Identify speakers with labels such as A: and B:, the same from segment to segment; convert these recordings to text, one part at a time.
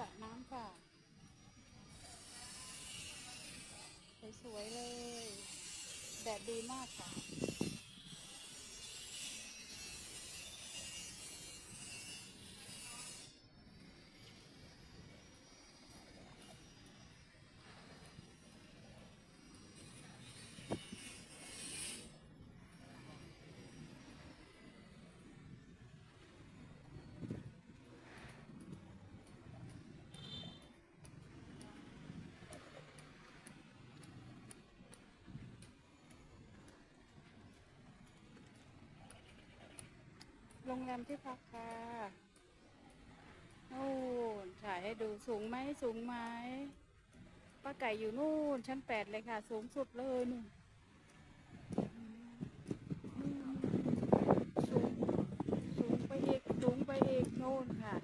A: ระน้ำค่ะ สวยๆเลย แดดดีมากค่ะ โรงแรมที่พักค่ะโอ้นถ่ายให้ดูสูงไหมสูงไหมป้าไก่อยู่นู่นชั้นแปดเลยค่ะ สูงสุดเลยนู่นอืมสูง สูงไปอีก สูงไปอีกนู่นค่ะ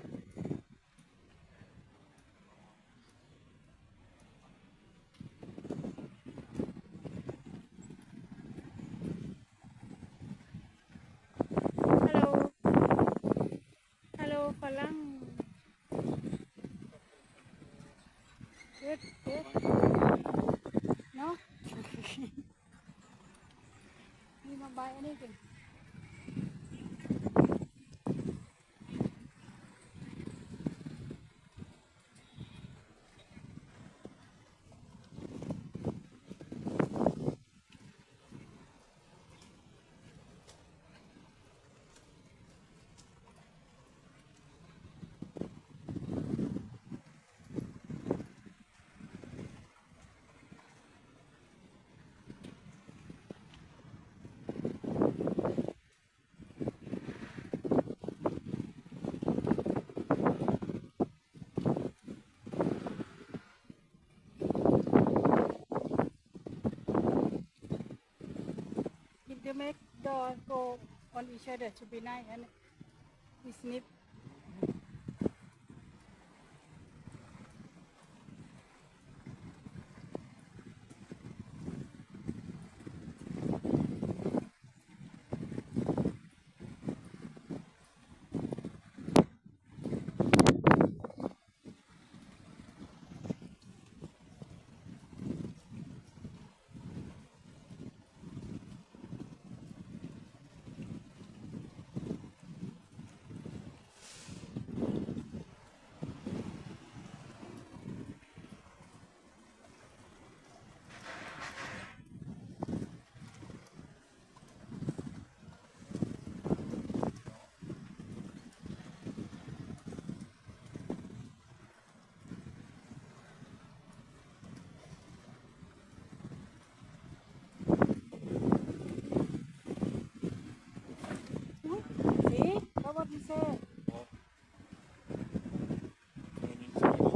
A: ฮัลโหล ฮัลโหลฝรั่ง good good เนา they make door go on each other to be nice and snip